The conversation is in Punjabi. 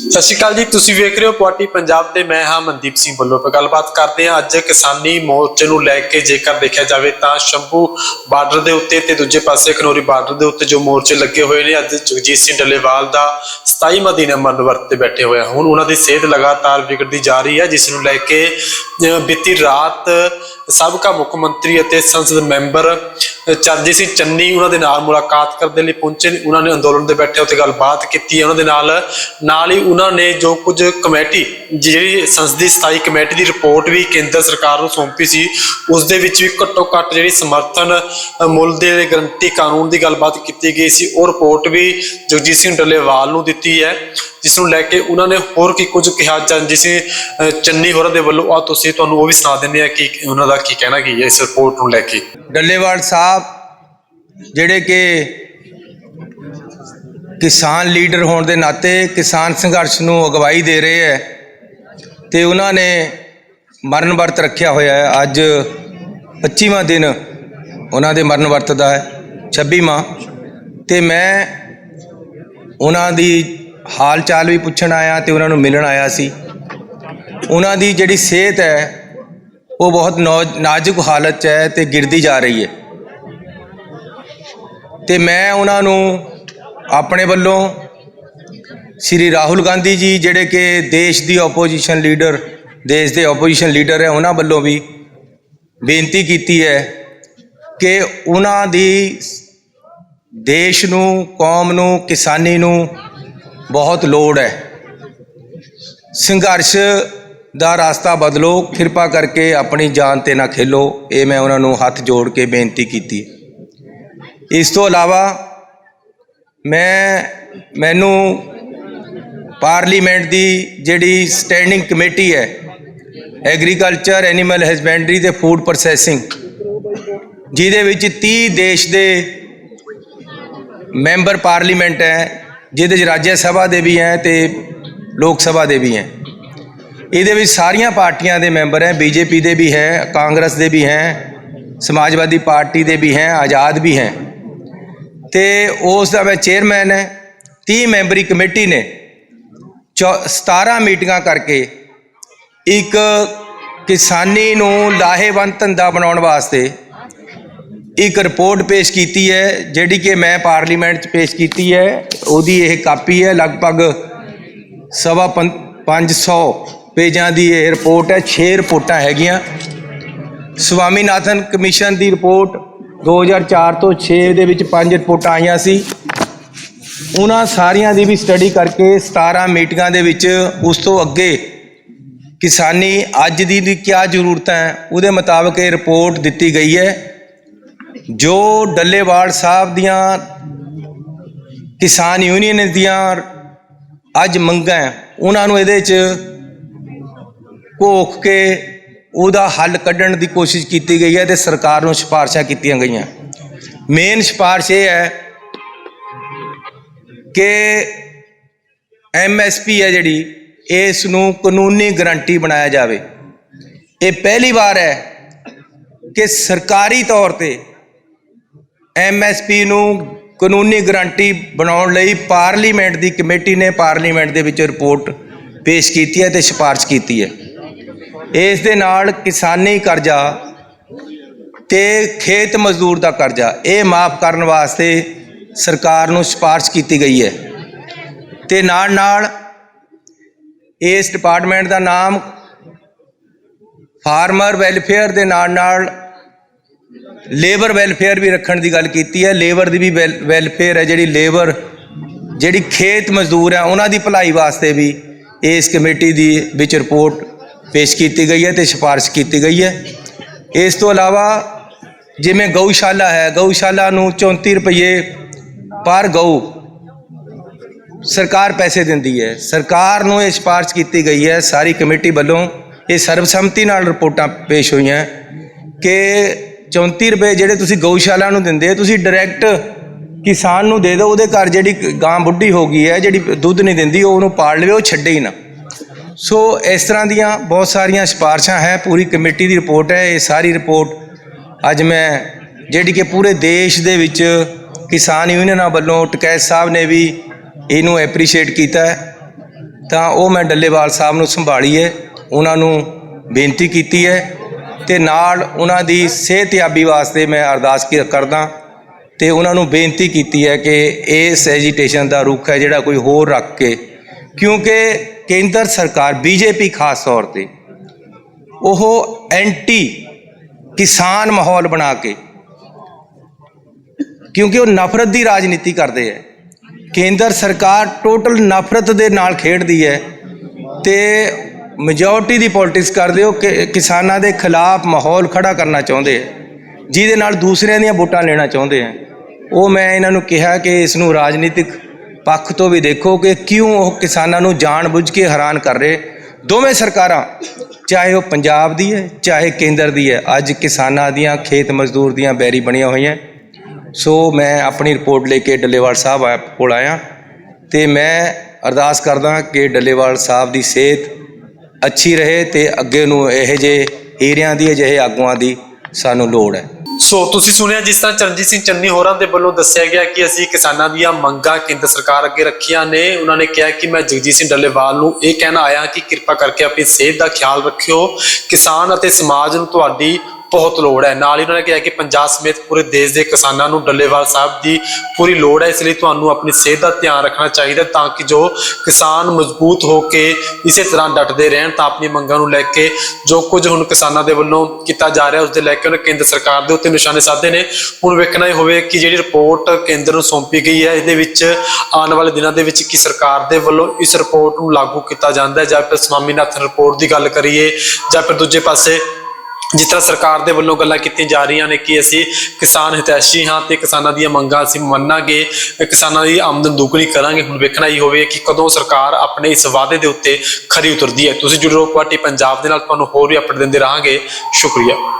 ਸਤਿ ਸ਼੍ਰੀ ਅਕਾਲ ਜੀ ਤੁਸੀਂ ਵੇਖ ਰਹੇ ਹੋ ਪੁਆਟੀ ਪੰਜਾਬ ਤੇ ਮੈਂ ਹਾਂ ਮਨਦੀਪ ਸਿੰਘ ਬੱਲੋ ਤੇ ਗੱਲਬਾਤ ਕਰਦੇ ਹਾਂ ਅੱਜ ਕਿਸਾਨੀ ਮੋਰਚੇ ਨੂੰ ਲੈ ਕੇ ਜੇਕਰ ਦੇਖਿਆ ਜਾਵੇ ਤਾਂ ਸ਼ੰਭੂ ਬਾਰਡਰ ਦੇ ਉੱਤੇ ਤੇ ਦੂਜੇ ਪਾਸੇ ਖਨੌਰੀ ਬਾਰਡਰ ਦੇ ਉੱਤੇ ਜੋ ਮੋਰਚੇ ਲੱਗੇ ਹੋਏ ਨੇ ਅੱਜ ਜਗਜੀਤ ਸਿੰਘ ਡੱਲੇਵਾਲ ਦਾ 27ਵਾਂ ਦਿਨ ਅਮਰਨ ਵਰਤ ਤੇ ਬੈਠੇ ਹੋਏ ਆ। ਹੁਣ ਉਹਨਾਂ ਦੀ ਸਿਹਤ ਲਗਾਤਾਰ ਵਿਗੜਦੀ ਜਾ ਰਹੀ ਹੈ ਜਿਸ ਨੂੰ ਲੈ ਕੇ ਅਹ, ਬੀਤੀ ਰਾਤ ਸਾਬਕਾ ਮੁੱਖ ਮੰਤਰੀ ਅਤੇ ਸੰਸਦ ਮੈਂਬਰ ਅਹ, ਚਰਨਜੀਤ ਸਿੰਘ ਚੰਨੀ ਉਹਨਾਂ ਦੇ ਨਾਲ ਮੁਲਾਕਾਤ ਕਰਨ ਦੇ ਲਈ ਪਹੁੰਚੇ ਨੇ। ਉਹਨਾਂ ਨੇ ਅੰਦੋਲਨ ਦੇ ਬੈਠੇ ਉੱਤੇ ਗੱਲਬਾਤ ਕੀਤੀ ਉਹਨਾਂ ਦੇ ਨਾਲ ਨਾਲ ਹੀ ਉਹਨਾਂ ਨੇ ਜੋ ਕੁਝ ਕਮੇਟੀ ਜਿਹੜੀ ਸੰਸਦੀ ਸਥਾਈ ਕਮੇਟੀ ਦੀ ਰਿਪੋਰਟ ਵੀ ਕੇਂਦਰ ਸਰਕਾਰ ਨੂੰ ਸੌਂਪੀ ਸੀ ਉਸ ਦੇ ਵਿੱਚ ਵੀ ਘੱਟੋ ਘੱਟ ਜਿਹੜੀ ਸਮਰਥਨ ਮੁੱਲ ਦੇ ਗਰੰਟੀ ਕਾਨੂੰਨ ਦੀ ਗੱਲਬਾਤ ਕੀਤੀ ਗਈ ਸੀ। ਉਹ ਰਿਪੋਰਟ ਵੀ ਜਗਜੀਤ ਸਿੰਘ ਡੱਲੇਵਾਲ ਨੂੰ ਦਿੱਤੀ ਹੈ। ਜਿਸ ਨੂੰ ਲੈ ਕੇ ਉਹਨਾਂ ਨੇ ਹੋਰ ਕੀ ਕੁਝ ਕਿਹਾ? ਚੰਜੀ ਸਿੰਘ ਚੰਨੀ ਹੋਰਾਂ ਦੇ ਵੱਲੋਂ ਆ ਤੁਸੀਂ ਤੁਹਾਨੂੰ ਉਹ ਵੀ ਸੁਣਾ ਦਿੰਦੇ ਆ ਕਿ ਉਹਨਾਂ ਦਾ ਕੀ ਕਹਿਣਾ ਕੀ ਹੈ ਇਸ ਰਿਪੋਰਟ ਨੂੰ ਲੈ ਕੇ? ਡੱਲੇਵਾਲ ਸਾਹਿਬ, ਜਿਹੜੇ ਕਿ ਕਿਸਾਨ ਲੀਡਰ ਹੋਣ ਦੇ ਨਾਤੇ ਕਿਸਾਨ ਸੰਘਰਸ਼ ਨੂੰ ਅਗਵਾਈ ਦੇ ਰਹੇ ਹੈ ਤੇ ਉਹਨਾਂ ਨੇ ਮਰਨ ਵਰਤ ਰੱਖਿਆ ਹੋਇਆ ਹੈ। ਅੱਜ 25ਵਾਂ ਦਿਨ ਉਹਨਾਂ ਦੇ ਮਰਨ ਵਰਤ ਦਾ ਹੈ 26ਵਾਂ ਤੇ ਮੈਂ ਉਹਨਾਂ ਦੀ ਹਾਲ ਚਾਲ ਵੀ ਪੁੱਛਣ ਆਇਆ ਤੇ ਉਹਨਾਂ ਨੂੰ ਮਿਲਣ ਆਇਆ ਸੀ। ਉਹਨਾਂ ਦੀ ਜਿਹੜੀ ਸਿਹਤ ਹੈ, ਉਹ ਬਹੁਤ ਨੌ- ਨਾਜ਼ੁਕ ਹਾਲਤ 'ਚ ਹੈ ਤੇ ਗਿਰਦੀ ਜਾ ਰਹੀ ਹੈ। ਤੇ ਮੈਂ ਉਹਨਾਂ ਨੂੰ ਆਪਣੇ ਵੱਲੋਂ ਸ਼੍ਰੀ ਰਾਹੁਲ ਗਾਂਧੀ ਜੀ ਜਿਹੜੇ ਕਿ ਦੇਸ਼ ਦੀ ਆਪੋਜੀਸ਼ਨ ਲੀਡਰ ਦੇਸ਼ ਦੇ ਆਪੋਜੀਸ਼ਨ ਲੀਡਰ ਹੈ, ਉਹਨਾਂ ਵੱਲੋਂ ਵੀ ਬੇਨਤੀ ਕੀਤੀ ਹੈ ਕਿ ਉਹਨਾਂ ਦੀ ਦੇਸ਼ ਨੂੰ, ਕੌਮ ਨੂੰ, ਕਿਸਾਨੀ ਨੂੰ ਬਹੁਤ ਲੋੜ ਹੈ। ਸੰਘਰਸ਼ ਦਾ ਰਾਸਤਾ ਬਦਲੋ, ਕਿਰਪਾ ਕਰਕੇ ਆਪਣੀ ਜਾਨ ਤੇ ਨਾ ਖੇਲੋ, ਇਹ ਮੈਂ ਉਹਨਾਂ ਨੂੰ ਹੱਥ ਜੋੜ ਕੇ ਬੇਨਤੀ ਕੀਤੀ। ਇਸ ਤੋਂ ਇਲਾਵਾ ਮੈਂ, ਮੈਨੂੰ ਪਾਰਲੀਮੈਂਟ ਦੀ ਜਿਹੜੀ ਸਟੈਂਡਿੰਗ ਕਮੇਟੀ ਹੈ, ਐਗਰੀਕਲਚਰ, ਐਨੀਮਲ ਹਸਬੈਂਡਰੀ ਤੇ ਫੂਡ ਪ੍ਰੋਸੈਸਿੰਗ, ਜਿਹਦੇ ਵਿੱਚ 30 ਦੇਸ਼ ਦੇ ਮੈਂਬਰ ਪਾਰਲੀਮੈਂਟ ਹੈ ਜਿਹਦੇ 'ਚ ਰਾਜ ਸਭਾ ਦੇ ਵੀ ਹੈ ਤੇ ਲੋਕ ਸਭਾ ਦੇ ਵੀ ਹੈ। ਇਹਦੇ ਵਿੱਚ ਸਾਰੀਆਂ ਪਾਰਟੀਆਂ ਦੇ ਮੈਂਬਰ ਹੈ, ਬੀਜੇਪੀ ਦੇ ਵੀ ਹੈ, ਕਾਂਗਰਸ ਦੇ ਵੀ ਹੈ, ਸਮਾਜਵਾਦੀ ਪਾਰਟੀ ਦੇ ਵੀ ਹੈ, ਆਜ਼ਾਦ ਵੀ ਹੈ। ਤੇ ਉਸ ਦਾ ਮੈਂ ਚੇਅਰਮੈਨ ਹੈ 30 ਮੈਂਬਰੀ ਕਮੇਟੀ ਨੇ। ਚੌ- 17 ਮੀਟਿੰਗਾਂ ਕਰਕੇ ਇੱਕ ਕਿਸਾਨੀ ਨੂੰ ਲਾਹੇਵੰਦ ਧੰਦਾ ਬਣਾਉਣ ਵਾਸਤੇ ਇੱਕ ਰਿਪੋਰਟ ਪੇਸ਼ ਕੀਤੀ ਹੈ, ਜਿਹੜੀ ਕਿ ਮੈਂ ਪਾਰਲੀਮੈਂਟ 'ਚ ਪੇਸ਼ ਕੀਤੀ ਹੈ। ਉਹਦੀ ਇਹ ਕਾਪੀ ਹੈ, ਲਗਭਗ ਸਵਾ ਪੰ- 500 ਪੇਜਾਂ ਦੀ ਇਹ ਰਿਪੋਰਟ ਹੈ। 6 ਰਿਪੋਰਟਾਂ ਹੈਗੀਆਂ। ਸਵਾਮੀਨਾਥਨ ਕਮਿਸ਼ਨ ਦੀ ਰਿਪੋਰਟ 2004 ਤੋਂ 6 ਦੇ ਵਿੱਚ ਪੰਜ ਰਿਪੋਰਟਾਂ ਆਈਆਂ ਸੀ। ਉਹਨਾਂ ਸਾਰੀਆਂ ਦੀ ਵੀ ਸਟੱਡੀ ਕਰਕੇ 17 ਮੀਟਿੰਗਾਂ ਦੇ ਵਿੱਚ ਉਸ ਤੋਂ ਅੱਗੇ ਕਿਸਾਨੀ ਅੱਜ ਦੀ ਦੀ ਕੀ ਜ਼ਰੂਰਤਾਂ ਹੈ, ਉਹਦੇ ਮੁਤਾਬਕ ਇਹ ਰਿਪੋਰਟ ਦਿੱਤੀ ਗਈ ਹੈ। ਜੋ ਡੱਲੇਵਾਲ ਸਾਹਿਬ ਦੀਆਂ ਕਿਸਾਨ ਯੂਨੀਅਨ ਦੀਆਂ ਅੱਜ ਮੰਗਾਂ ਹੈ, ਉਹਨਾਂ ਨੂੰ ਇਹਦੇ 'ਚ ਘੋਖ ਕੇ ਉਹਦਾ ਹੱਲ ਕੱਢਣ ਦੀ ਕੋਸ਼ਿਸ਼ ਕੀਤੀ ਗਈ ਹੈ ਤੇ ਸਰਕਾਰ ਨੂੰ ਸਿਫਾਰਸ਼ਾਂ ਕੀਤੀਆਂ ਗਈਆਂ। ਮੇਨ ਸਿਫਾਰਸ਼ ਇਹ ਹੈ ਕਿ ਐਮਐਸਪੀ ਹੈ ਜਿਹੜੀ ਇਸ ਨੂੰ ਕਾਨੂੰਨੀ ਗਰੰਟੀ ਬਣਾਇਆ ਜਾਵੇ। ਇਹ ਪਹਿਲੀ ਵਾਰ ਹੈ ਕਿ ਸਰਕਾਰੀ ਤੌਰ ਤੇ ਐਮਐਸਪੀ ਨੂੰ ਕਾਨੂੰਨੀ ਗਰੰਟੀ ਬਣਾਉਣ ਲਈ ਪਾਰਲੀਮੈਂਟ ਦੀ ਕਮੇਟੀ ਨੇ ਪਾਰਲੀਮੈਂਟ ਦੇ ਵਿੱਚ ਰਿਪੋਰਟ ਪੇਸ਼ ਕੀਤੀ ਹੈ ਤੇ ਸਿਫਾਰਿਸ਼ ਕੀਤੀ ਹੈ। ਇਸ ਦੇ ਨਾਲ ਕਿਸਾਨੀ ਕਰਜ਼ਾ ਤੇ ਖੇਤ ਮਜ਼ਦੂਰ ਦਾ ਕਰਜ਼ਾ, ਇਹ ਮਾਫ ਕਰਨ ਵਾਸਤੇ ਸਰਕਾਰ ਨੂੰ ਸਿਫਾਰਿਸ਼ ਕੀਤੀ ਗਈ ਹੈ। ਤੇ ਨਾਲ ਨਾਲ ਇਸ ਡਿਪਾਰਟਮੈਂਟ ਦਾ ਨਾਮ ਫਾਰਮਰ ਵੈਲਫੇਅਰ ਦੇ ਨਾਲ ਨਾਲ ਲੇਬਰ ਵੈਲਫੇਅਰ ਵੀ ਰੱਖਣ ਦੀ ਗੱਲ ਕੀਤੀ ਹੈ। ਲੇਬਰ ਦੀ ਵੀ ਵੈਲ- ਵੈਲਫੇਅਰ ਹੈ ਜਿਹੜੀ ਲੇਬਰ, ਜਿਹੜੀ ਖੇਤ ਮਜ਼ਦੂਰ ਹੈ, ਉਹਨਾਂ ਦੀ ਭਲਾਈ ਵਾਸਤੇ ਵੀ ਇਸ ਕਮੇਟੀ ਦੀ ਵਿੱਚ ਰਿਪੋਰਟ ਪੇਸ਼ ਕੀਤੀ ਗਈ ਹੈ ਤੇ ਸਿਫਾਰਿਸ਼ ਕੀਤੀ ਗਈ ਹੈ। ਇਸ ਤੋਂ ਇਲਾਵਾ ਜਿਵੇਂ ਗਊਸ਼ਾਲਾ ਹੈ, ਗਊਸ਼ਾਲਾ ਨੂੰ 34 ਰੁਪਏ ਪਰ ਗਊ ਸਰਕਾਰ ਪੈਸੇ ਦਿੰਦੀ ਹੈ। ਸਰਕਾਰ ਨੂੰ ਇਹ ਸਿਫਾਰਿਸ਼ ਕੀਤੀ ਗਈ ਹੈ, ਸਾਰੀ ਕਮੇਟੀ ਵੱਲੋਂ ਇਹ ਸਰਬਸੰਮਤੀ ਨਾਲ ਰਿਪੋਰਟਾਂ ਪੇਸ਼ ਹੋਈਆਂ ਕਿ 34 ਰੁਪਏ ਜਿਹੜੇ ਤੁਸੀਂ ਗਊਸ਼ਾਲਾ ਨੂੰ ਦਿੰਦੇ ਤੁਸੀਂ ਡਾਇਰੈਕਟ ਕਿਸਾਨ ਨੂੰ ਦੇ ਦਿਓ, ਉਹਦੇ ਘਰ ਜਿਹੜੀ ਗਾਂ ਬੁੱਢੀ ਹੋ ਗਈ ਹੈ, ਜਿਹੜੀ ਦੁੱਧ ਨਹੀਂ ਦਿੰਦੀ, ਉਹ ਉਹਨੂੰ ਪਾਲ ਲਵੇ, ਉਹ ਛੱਡੇ ਹੀ ਨਾ। ਸੋ ਇਸ ਤਰ੍ਹਾਂ ਦੀਆਂ ਬਹੁਤ ਸਾਰੀਆਂ ਸਿਫਾਰਸ਼ਾਂ ਹੈ, ਪੂਰੀ ਕਮੇਟੀ ਦੀ ਰਿਪੋਰਟ ਹੈ, ਇਹ ਸਾਰੀ ਰਿਪੋਰਟ ਅੱਜ ਮੈਂ ਜਿਹੜੀ ਕਿ ਪੂਰੇ ਦੇਸ਼ ਦੇ ਵਿੱਚ ਕਿਸਾਨ ਯੂਨੀਅਨਾਂ ਵੱਲੋਂ ਟਕੈਤ ਸਾਹਿਬ ਨੇ ਵੀ ਇਹਨੂੰ ਐਪਰੀਸ਼ੀਏਟ ਕੀਤਾ ਹੈ। ਤਾਂ ਉਹ ਮੈਂ ਡੱਲੇਵਾਲ ਸਾਹਿਬ ਨੂੰ ਸੰਭਾਲੀਏ, ਉਹਨਾਂ ਨੂੰ ਬੇਨਤੀ ਕੀਤੀ ਹੈ। ਤੇ ਨਾਲ ਉਹਨਾਂ ਦੀ ਸਿਹਤਯਾਬੀ ਵਾਸਤੇ ਮੈਂ ਅਰਦਾਸ ਕਰਦਾ ਤੇ ਉਹਨਾਂ ਨੂੰ ਬੇਨਤੀ ਕੀਤੀ ਹੈ ਕਿ ਇਸ ਐਜੀਟੇਸ਼ਨ ਦਾ ਰੁਖ ਹੈ ਜਿਹੜਾ ਕੋਈ ਹੋਰ ਰੱਖ ਕੇ, ਕਿਉਂਕਿ ਕੇਂਦਰ ਸਰਕਾਰ ਬੀਜੇਪੀ ਖਾਸ ਤੌਰ ਤੇ ਉਹ ਐਂਟੀ ਕਿਸਾਨ ਮਾਹੌਲ ਬਣਾ ਕੇ, ਕਿਉਂਕਿ ਉਹ ਨਫ਼ਰਤ ਦੀ ਰਾਜਨੀਤੀ ਕਰਦੇ ਹੈ। ਕੇਂਦਰ ਸਰਕਾਰ ਟੋਟਲ ਨਫ਼ਰਤ ਦੇ ਨਾਲ ਖੇਡਦੀ ਹੈ ਤੇ ਮੈਜੋਰਟੀ ਦੀ ਪੋਲਿਟਿਕਸ ਕਰਦੇ ਹੋ ਕਿ ਕਿਸਾਨਾਂ ਦੇ ਖਿਲਾਫ ਮਾਹੌਲ ਖੜਾ ਕਰਨਾ ਚਾਹੁੰਦੇ ਹੈ ਜਿਹਦੇ ਨਾਲ ਦੂਸਰਿਆਂ ਦੀਆਂ ਵੋਟਾਂ ਲੈਣਾ ਚਾਹੁੰਦੇ ਹੈ ਉਹ ਮੈਂ ਇਹਨਾਂ ਨੂੰ ਕਿਹਾ ਕਿ ਇਸ ਨੂੰ ਰਾਜਨੀਤਿਕ ਪੱਖ ਤੋਂ ਵੀ ਦੇਖੋ ਕਿ ਕਿਉਂ ਉਹ ਕਿਸਾਨਾਂ ਨੂੰ ਜਾਣਬੁੱਝ ਕੇ ਹੈਰਾਨ ਕਰ ਰਹੇ। ਦੋਵੇਂ ਸਰਕਾਰਾਂ, ਚਾਹੇ ਉਹ ਪੰਜਾਬ ਦੀ ਹੈ, ਚਾਹੇ ਕੇਂਦਰ ਦੀ ਹੈ, ਅੱਜ ਕਿਸਾਨਾਂ ਦੀਆਂ, ਖੇਤ ਮਜ਼ਦੂਰ ਦੀਆਂ ਬੈਰੀ ਬਣੀਆਂ ਹੋਈਆਂ। ਸੋ ਮੈਂ ਆਪਣੀ ਰਿਪੋਰਟ ਲੈ ਕੇ ਡੱਲੇਵਾਲ ਸਾਹਿਬ ਕੋਲ ਆਇਆ। ਤੇ ਮੈਂ ਅਰਦਾਸ ਕਰਦਾ ਕਿ ਡੱਲੇਵਾਲ ਸਾਹਿਬ ਦੀ ਸਿਹਤ ਅੱਛੀ ਰਹੇ ਤੇ ਅੱਗੇ ਨੂੰ ਇਹ ਜਿਹੇ ਹੀਰਿਆਂ ਦੀ, ਅਜਿਹੇ ਆਗੂਆਂ ਦੀ ਸਾਨੂੰ ਲੋੜ ਹੈ। ਸੋ ਤੁਸੀਂ ਸੁਣਿਆ ਜਿਸ ਤਰ੍ਹਾਂ ਚਰਨਜੀਤ ਸਿੰਘ ਚੰਨੀ ਹੋਰਾਂ ਦੇ ਵੱਲੋਂ ਦੱਸਿਆ ਗਿਆ ਕਿ ਅਸੀਂ ਕਿਸਾਨਾਂ ਦੀਆਂ ਮੰਗਾਂ ਕੇਂਦਰ ਸਰਕਾਰ ਅੱਗੇ ਰੱਖੀਆਂ ਨੇ। ਉਹਨਾਂ ਨੇ ਕਿਹਾ ਕਿ ਮੈਂ ਜਗਜੀਤ ਸਿੰਘ ਡੱਲੇਵਾਲ ਨੂੰ ਇਹ ਕਹਿਣਾ ਆਇਆ ਕਿ ਕਿਰਪਾ ਕਰਕੇ ਆਪਣੀ ਸਿਹਤ ਦਾ ਖਿਆਲ ਰੱਖਿਓ। ਕਿਸਾਨ ਅਤੇ ਸਮਾਜ ਨੂੰ ਤੁਹਾਡੀ ਬਹੁਤ ਲੋੜ ਹੈ। ਨਾਲ ਹੀ ਉਹਨਾਂ ਨੇ ਕਿਹਾ ਕਿ ਪੰਜਾਬ ਸਮੇਤ ਪੂਰੇ ਦੇਸ਼ ਦੇ ਕਿਸਾਨਾਂ ਨੂੰ ਡੱਲੇਵਾਲ ਸਾਹਿਬ ਦੀ ਪੂਰੀ ਲੋੜ ਹੈ। ਇਸ ਲਈ ਤੁਹਾਨੂੰ ਆਪਣੀ ਸਿਹਤ ਦਾ ਧਿਆਨ ਰੱਖਣਾ ਚਾਹੀਦਾ ਤਾਂ ਕਿ ਜੋ ਕਿਸਾਨ ਮਜ਼ਬੂਤ ਹੋ ਕੇ ਇਸੇ ਤਰ੍ਹਾਂ ਡਟਦੇ ਰਹਿਣ ਤਾਂ ਆਪਣੀ ਮੰਗਾਂ ਨੂੰ ਲੈ ਕੇ ਜੋ ਕੁਝ ਹੁਣ ਕਿਸਾਨਾਂ ਦੇ ਵੱਲੋਂ ਕੀਤਾ ਜਾ ਰਿਹਾ ਉਸ ਦੇ ਲੈ ਕੇ ਉਹਨੇ ਕੇਂਦਰ ਸਰਕਾਰ ਦੇ ਉੱਤੇ ਨਿਸ਼ਾਨੇ ਸਾਧੇ ਨੇ। ਹੁਣ ਵੇਖਣਾ ਹੀ ਹੋਵੇ ਕਿ ਜਿਹੜੀ ਰਿਪੋਰਟ ਕੇਂਦਰ ਨੂੰ ਸੌਂਪੀ ਗਈ ਹੈ, ਇਹਦੇ ਵਿੱਚ ਆਉਣ ਵਾਲੇ ਦਿਨਾਂ ਦੇ ਵਿੱਚ ਕੀ ਸਰਕਾਰ ਦੇ ਵੱਲੋਂ ਇਸ ਰਿਪੋਰਟ ਨੂੰ ਲਾਗੂ ਕੀਤਾ ਜਾਂਦਾ ਹੈ ਜਾਂ ਫਿਰ ਸਵਾਮੀਨਾਥਨ ਰਿਪੋਰਟ ਦੀ ਗੱਲ ਕਰੀਏ ਜਾਂ ਫਿਰ ਦੂਜੇ ਪਾਸੇ ਜਿਸ ਤਰ੍ਹਾਂ ਸਰਕਾਰ ਦੇ ਵੱਲੋਂ ਗੱਲਾਂ ਕੀਤੀਆਂ ਜਾ ਰਹੀਆਂ ਨੇ ਕਿ ਅਸੀਂ ਕਿਸਾਨ ਹਿਤੈਸ਼ੀ ਹਾਂ ਤੇ ਕਿਸਾਨਾਂ ਦੀਆਂ ਮੰਗਾਂ ਅਸੀਂ ਮੰਨਾਂਗੇ, ਕਿਸਾਨਾਂ ਦੀ ਆਮਦਨ ਦੁੱਗਣੀ ਕਰਾਂਗੇ। ਹੁਣ ਵੇਖਣਾ ਹੀ ਹੋਵੇ ਕਿ ਕਦੋਂ ਸਰਕਾਰ ਆਪਣੇ ਇਸ ਵਾਅਦੇ ਦੇ ਉੱਤੇ ਖਰੀ ਉਤਰਦੀ ਹੈ। ਤੁਸੀਂ ਜੁੜੇ ਰਹੋ ਪਾਰਟੀ ਪੰਜਾਬ ਦੇ ਨਾਲ, ਤੁਹਾਨੂੰ ਹੋਰ ਵੀ ਅਪਡੇਟ ਦਿੰਦੇ ਰਹਾਂਗੇ। ਸ਼ੁਕਰੀਆ।